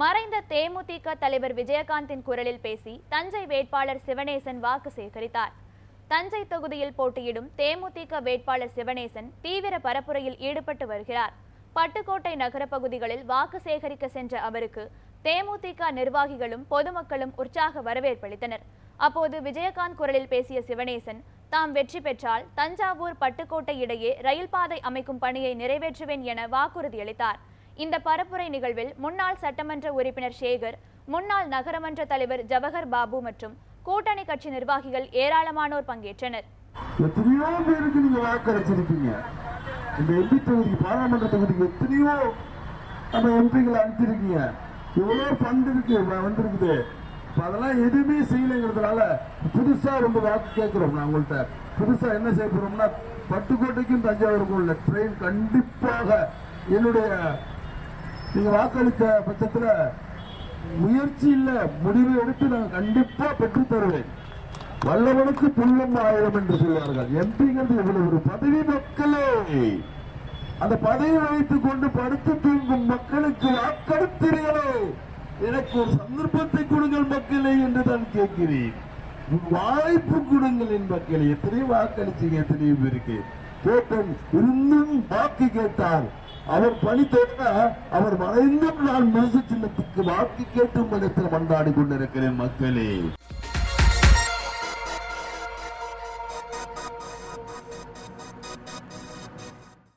மறைந்த தேமுதிக தலைவர் விஜயகாந்தின் குரலில் பேசி தஞ்சை வேட்பாளர் சிவனேசன் வாக்கு சேகரித்தார். தஞ்சை தொகுதியில் போட்டியிடும் தேமுதிக வேட்பாளர் சிவனேசன் தீவிர பரப்புரையில் ஈடுபட்டு வருகிறார். பட்டுக்கோட்டை நகர பகுதிகளில் வாக்கு சேகரிக்க சென்ற அவருக்கு தேமுதிக நிர்வாகிகளும் பொதுமக்களும் உற்சாக வரவேற்பளித்தனர். அப்போது விஜயகாந்த் குரலில் பேசிய சிவனேசன் தாம் வெற்றி பெற்றால் தஞ்சாவூர் பட்டுக்கோட்டை இடையே ரயில் பாதை அமைக்கும் பணியை நிறைவேற்றுவேன் என வாக்குறுதியளித்தார். இந்த பரப்புரை நிகழ்வில் முன்னாள் சட்டமன்ற உறுப்பினர் சேகர் முன்னாள் நகரமன்ற தலைவர் ஜவஹர் பாபு மற்றும் கூட்டணி கட்சி நிர்வாகிகள் ஏராளமானோர் பங்கேற்றனர். எத்தனையோ பேருக்கு நீங்க வாக்களிச்சிருக்கீங்க இந்த எம்பி தொகுதி பாராளுமன்ற தொகுதிக்கு எத்தனையோ நம்ம எம்பிகளை அனுப்பிச்சிருக்கீங்க. எவ்வளோ ஃபண்ட் இருக்கு வந்திருக்குது. அதெல்லாம் எதுவுமே செய்யலைங்கிறதுனால புதுசா ரொம்ப வாக்கு கேட்கிறோம் நான் உங்கள்கிட்ட புதுசா என்ன செய்ய போறோம்னா பட்டுக்கோட்டைக்கும் தஞ்சாவூருக்கும் உள்ள ட்ரெயின் கண்டிப்பாக என்னுடைய நீங்க வாக்களித்த பட்சத்துல முயற்சி இல்ல முடிவு எடுத்து நான் கண்டிப்பா பெற்று தருவேன். வல்லவனுக்கு புல்லம் ஆயிரம் என்று சொல்வார்கள். எம்பிங்கிறது இவ்வளவு ஒரு பதவி மக்களே. அந்த பதவி வைத்துக் கொண்டு படுத்து தூங்கும் மக்களுக்கு வாக்களித்தீர்களே எனக்கு ஒரு சந்தர்ப்பத்தை கொடுங்கள் மக்களே என்று தான் கேட்கிறேன். வாய்ப்பு கொடுங்கள் என் மக்களே. எத்தனையோ வாக்களிச்சீங்க எத்தனையோ பேருக்கு. கேட்டேன் இருந்தும் வாக்கு கேட்டார் அவர் பணி தொடர அவர் மறைந்தும் நான் மியூசிக் சின்னத்துக்கு வாக்கு கேட்டும் இடத்தில் மன்றாடி கொண்டிருக்கிறேன் மக்களே.